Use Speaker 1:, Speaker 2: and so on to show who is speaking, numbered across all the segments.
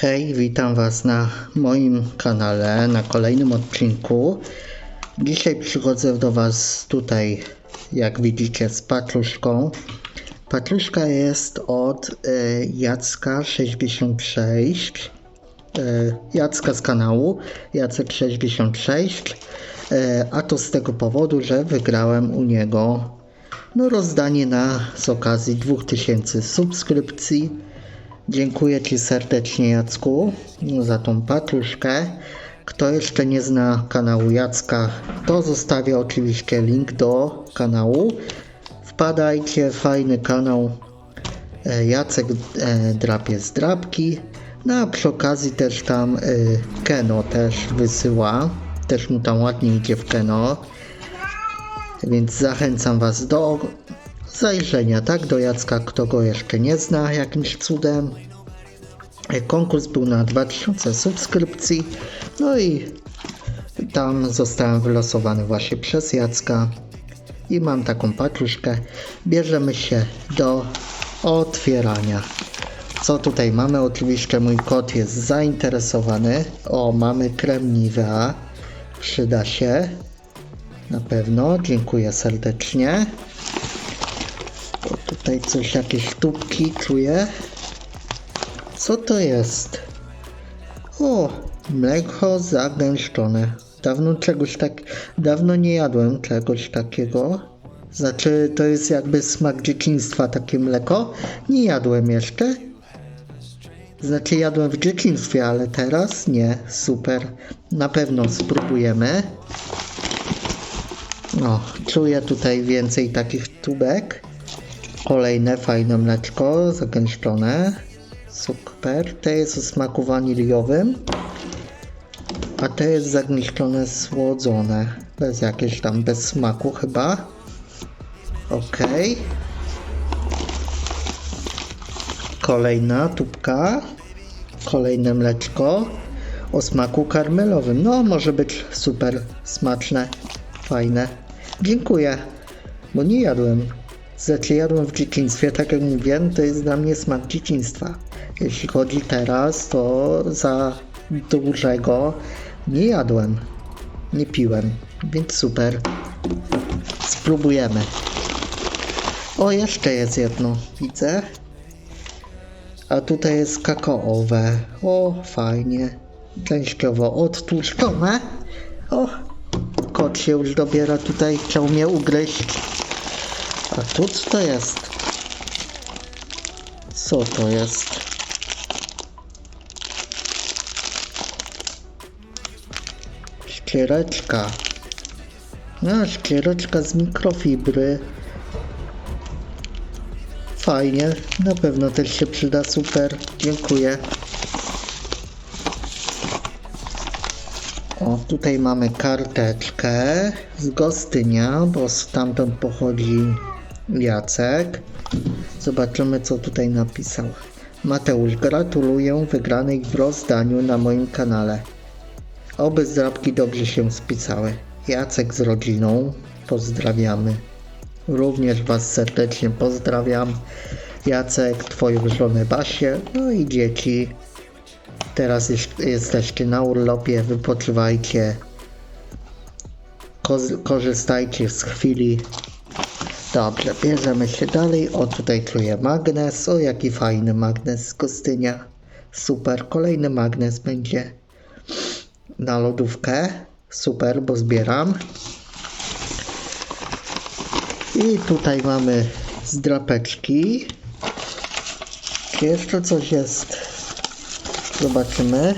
Speaker 1: Hej, witam Was na moim kanale, na kolejnym odcinku. Dzisiaj przychodzę do Was tutaj, jak widzicie, z patruszką. Patruszka jest od e, Jacka66, e, Jacka z kanału, Jacek66, e, a to z tego powodu, że wygrałem u niego no, rozdanie na z okazji 2000 subskrypcji. Dziękuję Ci serdecznie Jacku za tą patruszkę. Kto jeszcze nie zna kanału Jacka, to zostawię oczywiście link do kanału. Wpadajcie, fajny kanał. E, Jacek e, drapie z drapki. No a przy okazji też tam e, Keno też wysyła. Też mu tam ładnie idzie w Keno. Więc zachęcam Was do zajrzenia, tak? Do Jacka, kto go jeszcze nie zna jakimś cudem. Konkurs był na 2000 subskrypcji. No i tam zostałem wylosowany właśnie przez Jacka. I mam taką patruszkę. Bierzemy się do otwierania. Co tutaj mamy? Oczywiście mój kot jest zainteresowany. O, mamy krem Nivea. Przyda się. Na pewno. Dziękuję serdecznie. Tutaj coś, jakieś tubki czuję. Co to jest? O, mleko zagęszczone. Dawno czegoś tak, dawno nie jadłem czegoś takiego. Znaczy, to jest jakby smak dzieciństwa, takie mleko. Nie jadłem jeszcze. Znaczy, jadłem w dzieciństwie, ale teraz nie. Super. Na pewno spróbujemy. O, czuję tutaj więcej takich tubek. Kolejne fajne mleczko zagęszczone. Super. To jest o smaku waniliowym. A to jest zagęszczone słodzone. Bez jakieś tam, bez smaku chyba. Okej. Kolejna tubka. Kolejne mleczko o smaku karmelowym. No, może być super smaczne, fajne. Dziękuję, bo nie jadłem. Znaczy jadłem w dzieciństwie, tak jak mówiłem, to jest dla mnie smak dzieciństwa. Jeśli chodzi teraz, to za dużego nie jadłem, nie piłem, więc super. Spróbujemy. O, jeszcze jest jedno, widzę. A tutaj jest kakaowe. O, fajnie. Częściowo odtłuszczone. O, kot się już dobiera tutaj, chciał mnie ugryźć. A tu co to jest? Co to jest? Szkiereczka. No, szkiereczka z mikrofibry. Fajnie, na pewno też się przyda, super, dziękuję. O, tutaj mamy karteczkę z Gostynia, bo stamtąd pochodzi Jacek. Zobaczymy, co tutaj napisał. Mateusz, gratuluję wygranej w rozdaniu na moim kanale. Oby zdrabki dobrze się spisały. Jacek z rodziną, pozdrawiamy. Również Was serdecznie pozdrawiam. Jacek, Twoją żonę Basię, no i dzieci. Teraz jest, jesteście na urlopie, wypoczywajcie. Korzystajcie z chwili. Dobrze, bierzemy się dalej. O, tutaj czuję magnes. O, jaki fajny magnes z Gostynia. Super, kolejny magnes będzie na lodówkę. Super, bo zbieram. I tutaj mamy zdrapeczki. Czy jeszcze coś jest? Zobaczymy.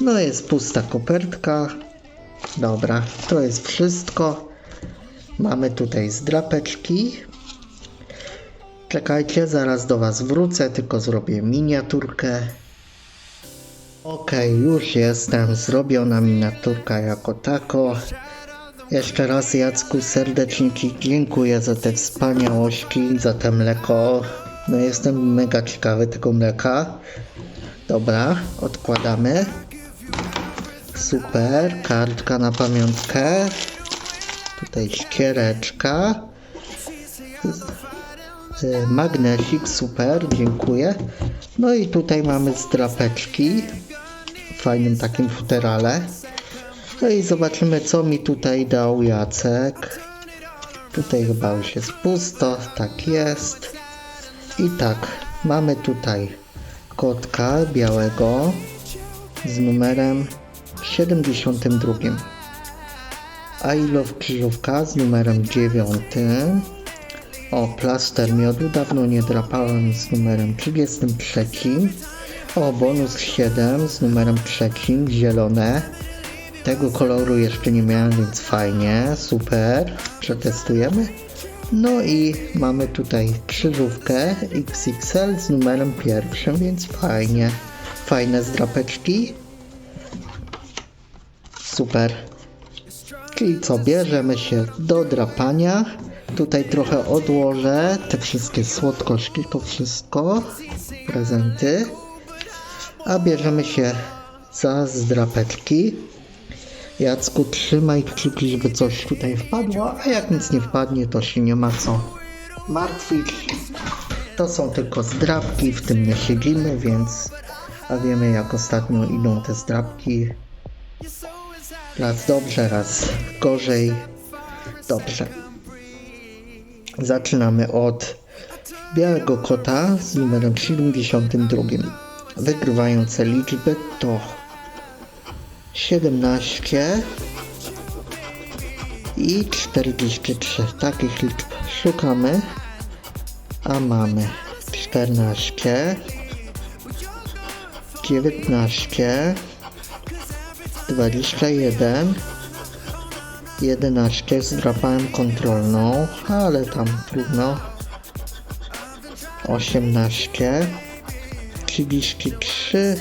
Speaker 1: No jest pusta kopertka. Dobra, to jest wszystko. Mamy tutaj zdrapeczki. Czekajcie, zaraz do Was wrócę, tylko zrobię miniaturkę. Ok, już jestem. Zrobiona miniaturka jako tako. Jeszcze raz Jacku serdecznie Ci dziękuję za te wspaniałości, za te mleko. No jestem mega ciekawy tego mleka. Dobra, odkładamy. Super, kartka na pamiątkę. Tutaj ściereczka. Y, Magnesik, super, dziękuję. No i tutaj mamy zdrapeczki w fajnym takim futerale. No i zobaczymy, co mi tutaj dał Jacek. Tutaj chyba już jest pusto, tak jest. I tak, mamy tutaj kotka białego z numerem 72. I love krzyżówka z numerem 9. O, plaster miodu, dawno nie drapałem z numerem 33. O, bonus 7 z numerem 3, zielone. Tego koloru jeszcze nie miałem, więc fajnie, super. Przetestujemy. No i mamy tutaj krzyżówkę XXL z numerem pierwszym, więc fajnie. Fajne zdrapeczki. Super. Czyli co, bierzemy się do drapania. Tutaj trochę odłożę te wszystkie słodkości, to wszystko, prezenty. A bierzemy się za zdrapeczki. Jacku, trzymaj kciuki, żeby coś tutaj wpadło, a jak nic nie wpadnie, to się nie ma co martwić. To są tylko zdrapki, w tym nie siedzimy, więc a wiemy jak ostatnio idą te zdrapki. Raz dobrze, raz gorzej. Dobrze. Zaczynamy od białego kota z numerem 72. Wygrywające liczby to 17 i 43. Takich liczb szukamy, a mamy 14, 19, 21, 11 zdrapałem kontrolną, ale tam trudno. 18, 33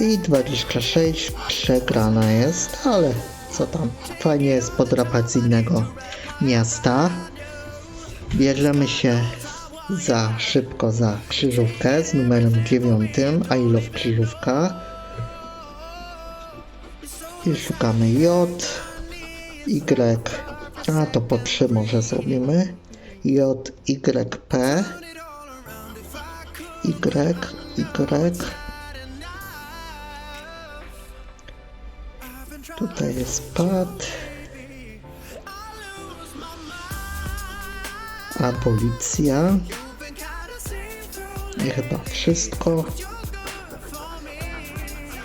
Speaker 1: i 26 przegrana jest, ale co tam, fajnie jest podrapać z innego miasta. Bierzemy się za szybko za krzyżówkę z numerem 9, I love krzyżówka. I szukamy J, Y, a to po 3 może zrobimy. J, Y, P, Y, Y. Tutaj jest pad. Abolicja. I chyba wszystko.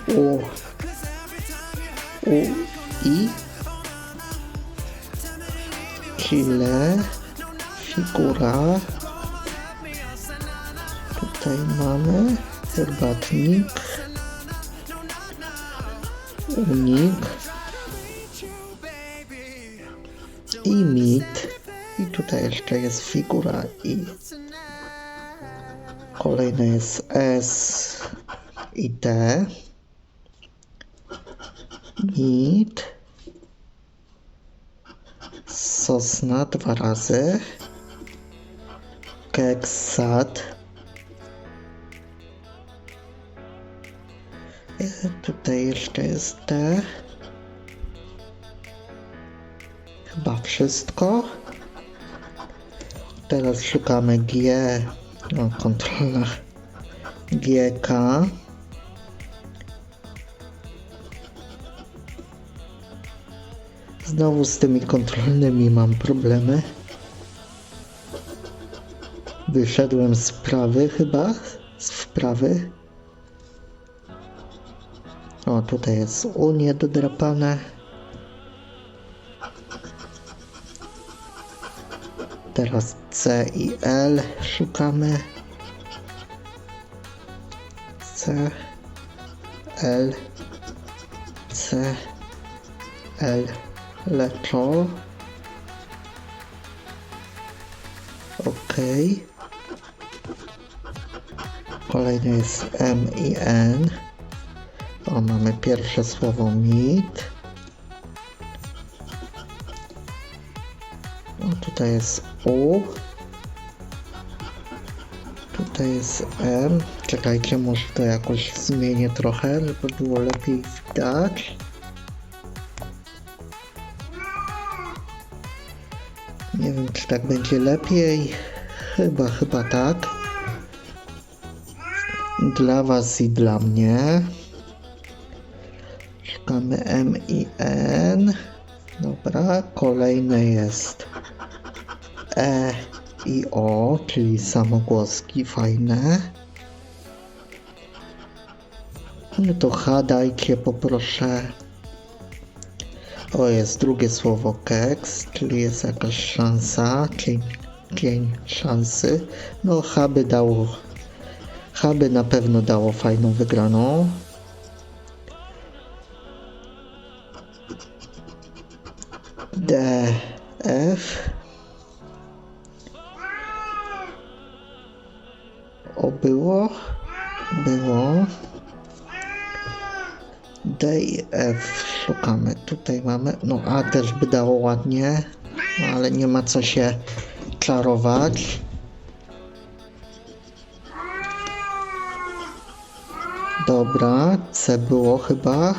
Speaker 1: U. U. I. Chile. Figura. Tutaj mamy herbatnik. Unik. I mit. I tutaj jeszcze jest figura i. Kolejne jest S i T. Mit. Sosna dwa razy. Keksat. E, Tutaj jeszcze jest T. Chyba wszystko. Teraz szukamy G. No, kontrola. GK. Znowu z tymi kontrolnymi mam problemy. Wyszedłem z prawy chyba. Z wprawy. O, tutaj jest U niedodrapane. Teraz C i L szukamy. C, L, C, L, leczo. OK. Kolejny jest M i N. O, mamy pierwsze słowo meet. O, tutaj jest U. Tutaj jest M. Czekajcie, może to jakoś zmienię trochę, żeby było lepiej widać. Czy tak będzie lepiej. Chyba, chyba tak. Dla was i dla mnie. Szukamy M i N. Dobra, kolejne jest E i O, czyli samogłoski fajne. No to H dajcie poproszę. O, jest drugie słowo keks, czyli jest jakaś szansa, cień, cień szansy. No, H by dało, H by na pewno dało fajną wygraną. D, F. O, było? Było. D F szukamy. Tutaj mamy, no A też by dało ładnie, no, ale nie ma co się czarować. Dobra, C było chyba.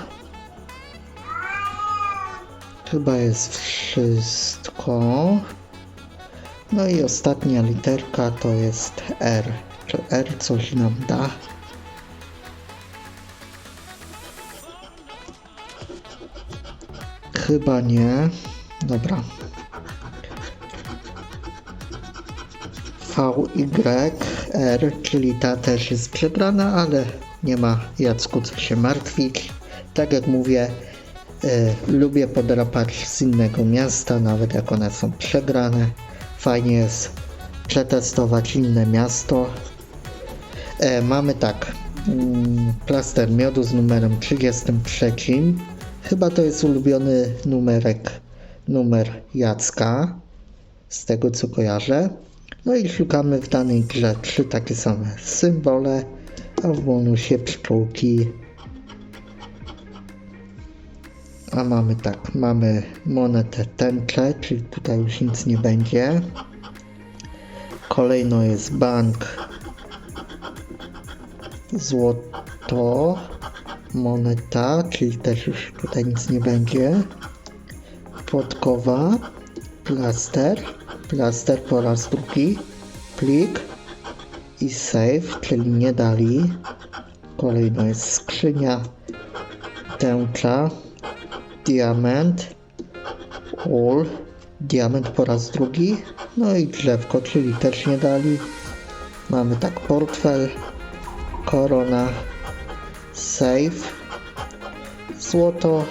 Speaker 1: Chyba jest wszystko. No i ostatnia literka to jest R. Czy R coś nam da? Chyba nie. Dobra. V, Y, R, czyli ta też jest przegrana, ale nie ma Jacku co się martwić. Tak jak mówię, e, lubię podrapać z innego miasta, nawet jak one są przegrane. Fajnie jest przetestować inne miasto. E, mamy tak, mm, plaster miodu z numerem 33. Chyba to jest ulubiony numerek, numer Jacka, z tego co kojarzę. No i szukamy w danej grze trzy takie same symbole, a w bonusie pszczółki. A mamy tak, mamy monetę tęczę, czyli tutaj już nic nie będzie. Kolejno jest bank złoto, moneta, czyli też już tutaj nic nie będzie. Podkowa, plaster, plaster po raz drugi, plik i save, czyli nie dali. Kolejno jest skrzynia, tęcza, diament, ul, diament po raz drugi, no i drzewko, czyli też nie dali. Mamy tak portfel, korona, save, złoto,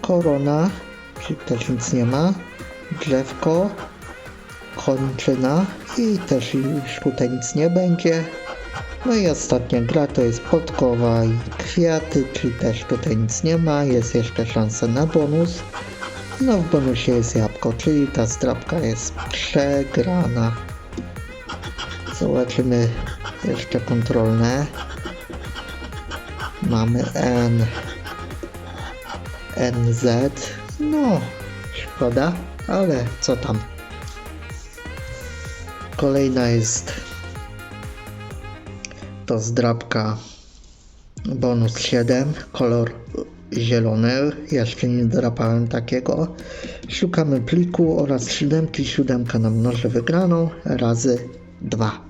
Speaker 1: korona, czyli też nic nie ma, drzewko, kończyna i też już tutaj nic nie będzie. No i ostatnia gra to jest podkowa i kwiaty, czyli też tutaj nic nie ma, jest jeszcze szansa na bonus. No w bonusie jest jabłko, czyli ta strapka jest przegrana. Zobaczymy jeszcze kontrolne. Mamy N, NZ. No, szkoda, ale co tam. Kolejna jest to zdrabka bonus 7, kolor zielony. Jeszcze nie drapałem takiego. Szukamy pliku oraz siódemki. Siódemka nam mnoży wygraną razy 2.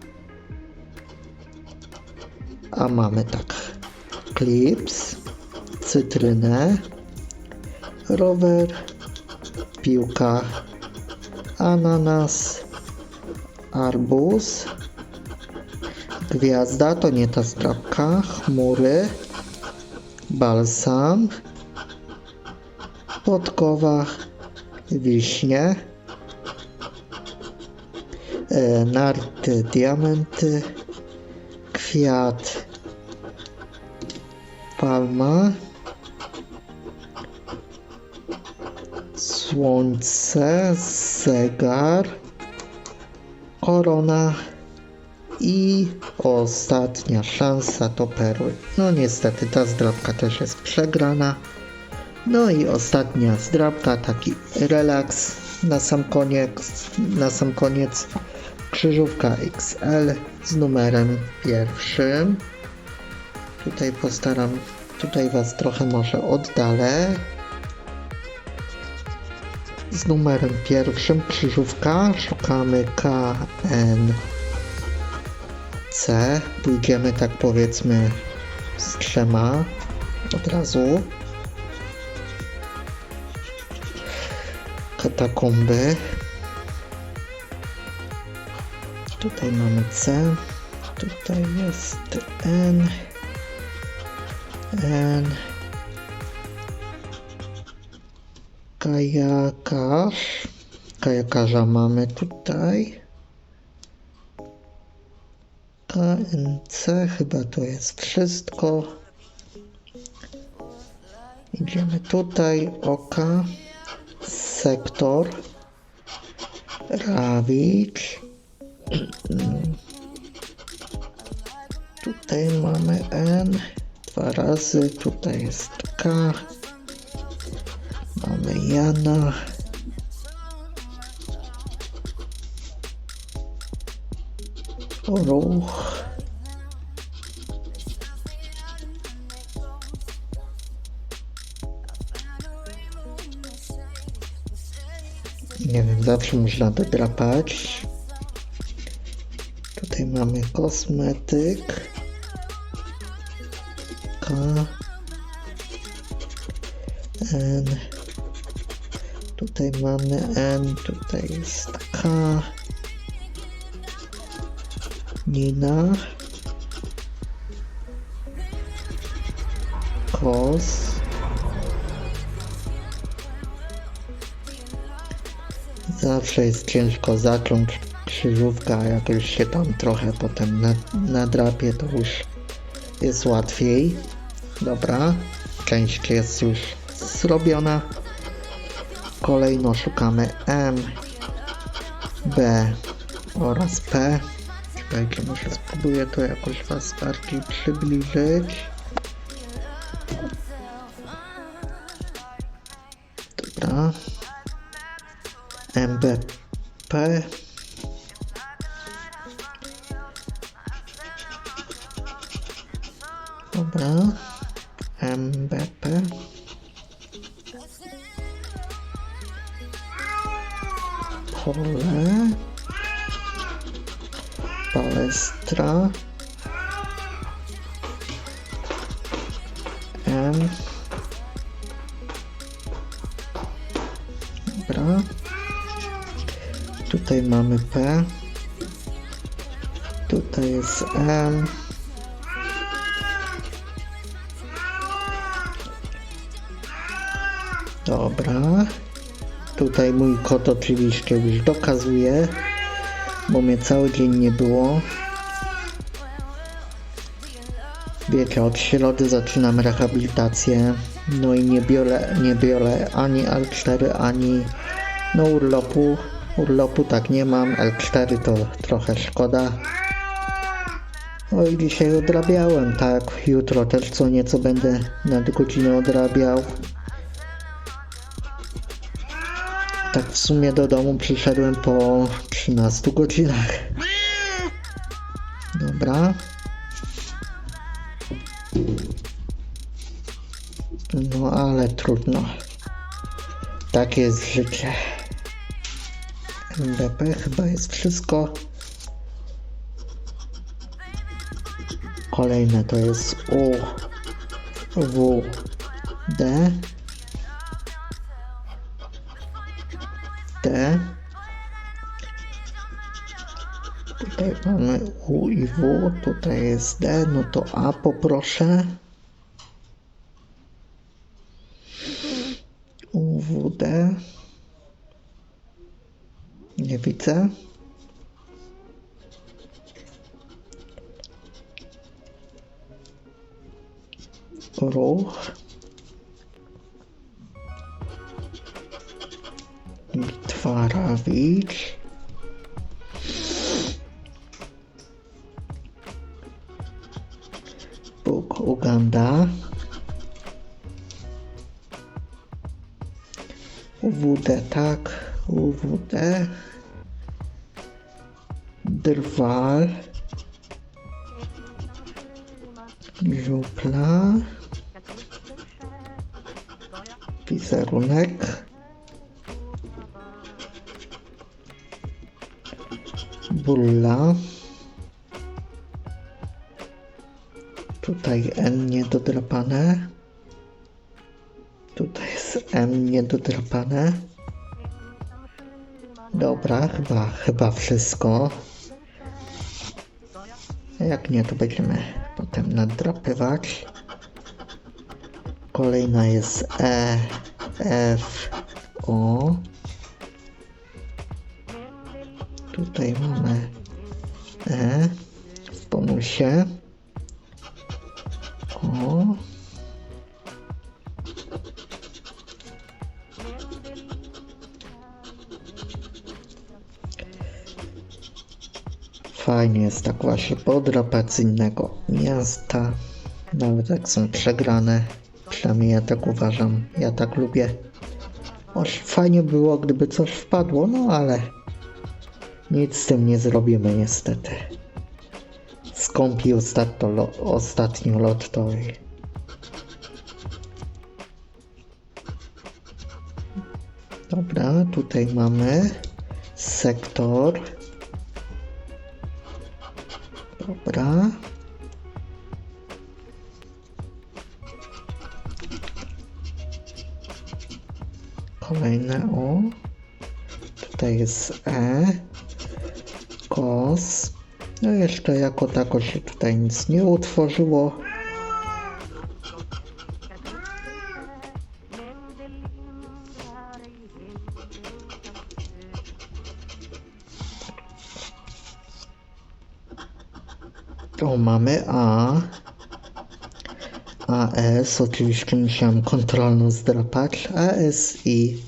Speaker 1: A mamy tak. Clips, cytrynę, rower, piłka, ananas, arbuz, gwiazda, to nie ta zdrabka, chmury, balsam, podkowa, wiśnie, e, narty, diamenty, kwiat, palma, słońce, zegar, korona i ostatnia szansa to perły. No niestety ta zdrabka też jest przegrana. No i ostatnia zdrabka, taki relaks na sam koniec, na sam koniec krzyżówka XL z numerem pierwszym. Tutaj postaram, tutaj was trochę może oddalę. z numerem pierwszym krzyżówka. Szukamy K, N, C. Pójdziemy tak powiedzmy z trzema od razu. Katakomby. Tutaj mamy C. Tutaj jest N. N. Kajakarz. Kajakarza mamy tutaj. KNC chyba to jest wszystko. Idziemy tutaj. Oka. Sektor. Rawicz. Tutaj mamy N. Dwa razy. Tutaj jest K. Mamy Jana. Ruch. Nie wiem, zawsze można dodrapać. Tutaj mamy kosmetyk. K. N. Tutaj mamy N, tutaj jest K. Nina. Kos. Zawsze jest ciężko zacząć krzyżówkę, a jak już się tam trochę potem na- nadrapie, to już jest łatwiej. Dobra, część jest już zrobiona. Kolejno szukamy M, B oraz P. Czekajcie, może spróbuję to jakoś Was bardziej przybliżyć. Dobra. MBP. Dobra. Tutaj mamy P. Tutaj jest M. Dobra. Tutaj mój kot oczywiście już dokazuje, bo mnie cały dzień nie było. Wiecie, od środy zaczynam rehabilitację. No i nie biorę, nie biorę ani L4, ani no urlopu. Urlopu tak nie mam, L4 to trochę szkoda. No i dzisiaj odrabiałem, tak. Jutro też co nieco będę nadgodzinę odrabiał. Tak w sumie do domu przyszedłem po 13 godzinach. Dobra. No ale trudno. Takie jest życie. MBP chyba jest wszystko. Kolejne to jest U, W, D, D. Tutaj mamy U i W, tutaj jest D, no to A poproszę. UWD. Nie widzę. Ruch. Litwarawicz. Bóg wygląda. UWD, tak, UWD. Drwal. Żupla. Wizerunek. Bulla. Tutaj N niedodrapane. Tutaj jest M niedodrapane. Dobra, chyba, chyba wszystko. Jak nie, to będziemy potem nadrapywać. Kolejna jest E, F, O. Tutaj mamy E w bonusie. Fajnie jest tak właśnie podrapać z innego miasta. Nawet jak są przegrane. Przynajmniej ja tak uważam. Ja tak lubię. Oż fajnie było, gdyby coś wpadło, no ale nic z tym nie zrobimy niestety. Skąpi ostatnio, lo, ostatnio lotto. i- Dobra, tutaj mamy sektor. Dobra. Kolejne O. Tutaj jest E. Kos. No jeszcze jako tako się tutaj nic nie utworzyło. To mamy A. AS, oczywiście musiałem kontrolną zdrapać. I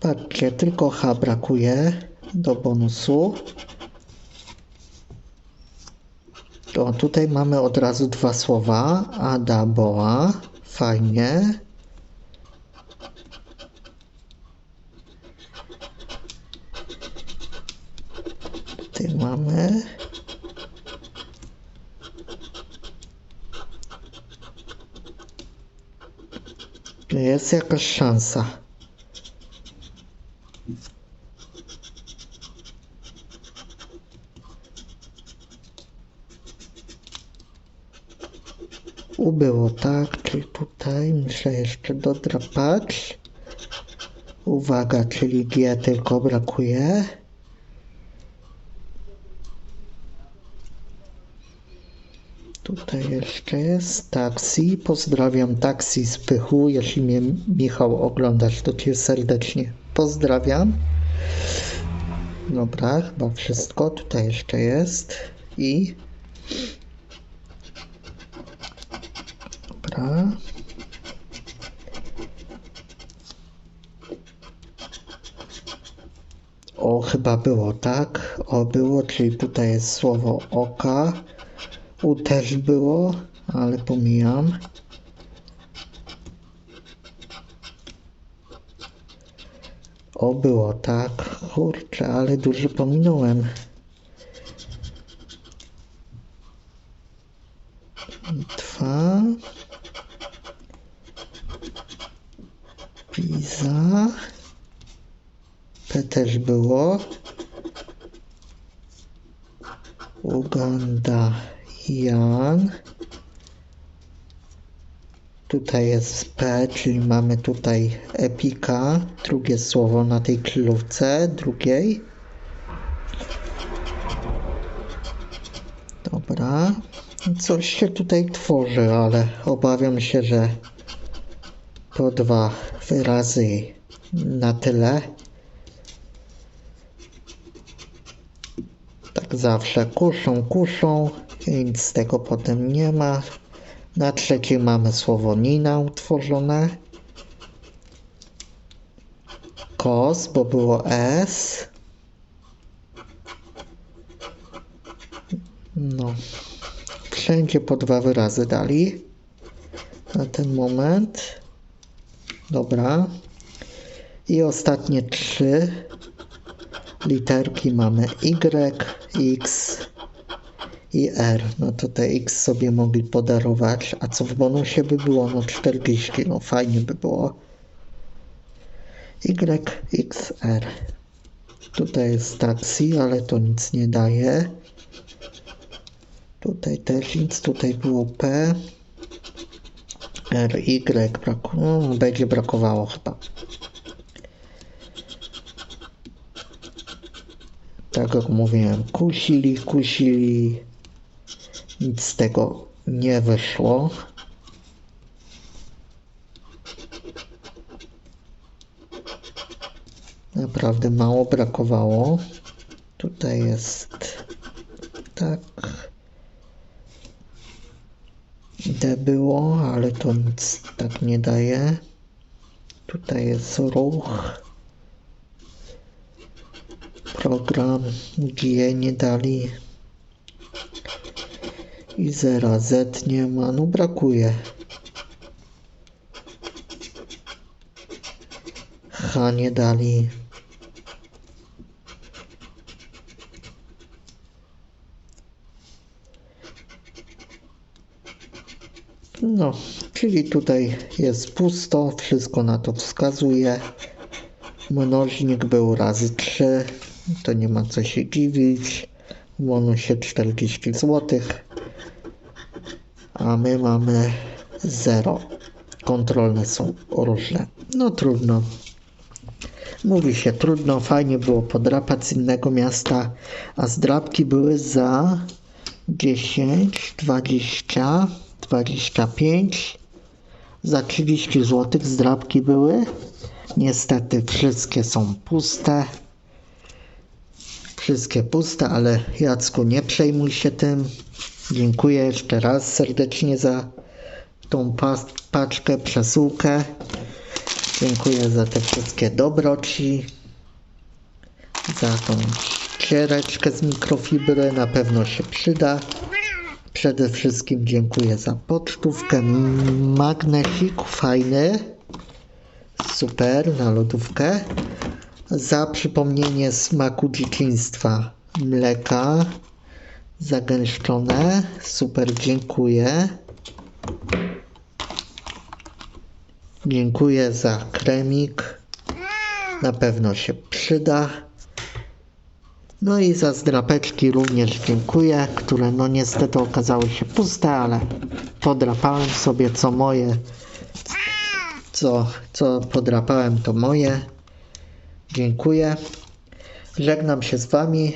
Speaker 1: patrzcie, tylko H brakuje do bonusu. To tutaj mamy od razu dwa słowa. Ada, boa. Fajnie. Tutaj mamy. Jest jakaś szansa. Ubyło tak, czyli tutaj muszę jeszcze dodrapać. Uwaga, czyli G tylko brakuje. Tutaj jeszcze jest taksi. Pozdrawiam taksi z Pychu. Jeśli mnie Michał oglądasz, to cię serdecznie pozdrawiam. Dobra, chyba wszystko. Tutaj jeszcze jest. I. O, chyba było tak. O, było, czyli tutaj jest słowo oka. U też było, ale pomijam. O, było tak. Kurczę, ale dużo pominąłem. Litwa. Pisa. P też było. Uganda. Jan. Tutaj jest P, czyli mamy tutaj epika, drugie słowo na tej królówce, drugiej. Dobra. Coś się tutaj tworzy, ale obawiam się, że to dwa wyrazy na tyle. Zawsze kuszą, kuszą nic z tego potem nie ma. Na trzeciej mamy słowo Nina utworzone. Kos, bo było S. No. Wszędzie po dwa wyrazy dali. Na ten moment. Dobra. I ostatnie trzy literki mamy Y, X i R. No to te X sobie mogli podarować. A co w bonusie by było? No 40. No fajnie by było. Y, X, R. Tutaj jest taksi, ale to nic nie daje. Tutaj też nic, tutaj było P. R, Y brakowało, no, będzie brakowało chyba. Tak jak mówiłem, kusili, kusili. Nic z tego nie wyszło. Naprawdę mało brakowało. Tutaj jest tak. D było, ale to nic tak nie daje. Tutaj jest ruch. Program G nie dali. I zera Z nie ma, no brakuje. H nie dali. No, czyli tutaj jest pusto, wszystko na to wskazuje. Mnożnik był razy 3, to nie ma co się dziwić. W bonusie 40 zł, a my mamy 0. Kontrolne są różne. No trudno. Mówi się trudno, fajnie było podrapać z innego miasta, a zdrapki były za 10, 20, 25, za 30 zł zdrapki były. Niestety wszystkie są puste. Wszystkie puste, ale Jacku nie przejmuj się tym. Dziękuję jeszcze raz serdecznie za tą pa- paczkę, przesyłkę. Dziękuję za te wszystkie dobroci. Za tą ciereczkę z mikrofibry. Na pewno się przyda. Przede wszystkim dziękuję za pocztówkę. Magnesik fajny. Super na lodówkę. Za przypomnienie smaku dzieciństwa mleka zagęszczone. Super, dziękuję. Dziękuję za kremik. Na pewno się przyda. No i za zdrapeczki również dziękuję, które no niestety okazały się puste, ale podrapałem sobie co moje. Co, co podrapałem to moje. Dziękuję. Żegnam się z Wami.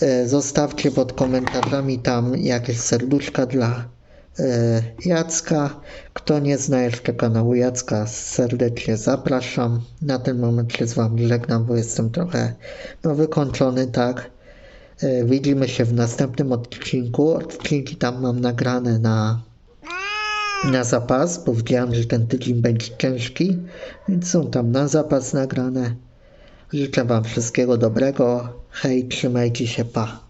Speaker 1: E, Zostawcie pod komentarzami tam jakieś serduszka dla e, Jacka. Kto nie zna jeszcze kanału Jacka, serdecznie zapraszam. Na ten moment się z Wami żegnam, bo jestem trochę no, wykończony, tak. E, Widzimy się w następnym odcinku. Odcinki tam mam nagrane na, na zapas, bo widziałem, że ten tydzień będzie ciężki, więc są tam na zapas nagrane. Życzę Wam wszystkiego dobrego. Hej, trzymajcie się, pa.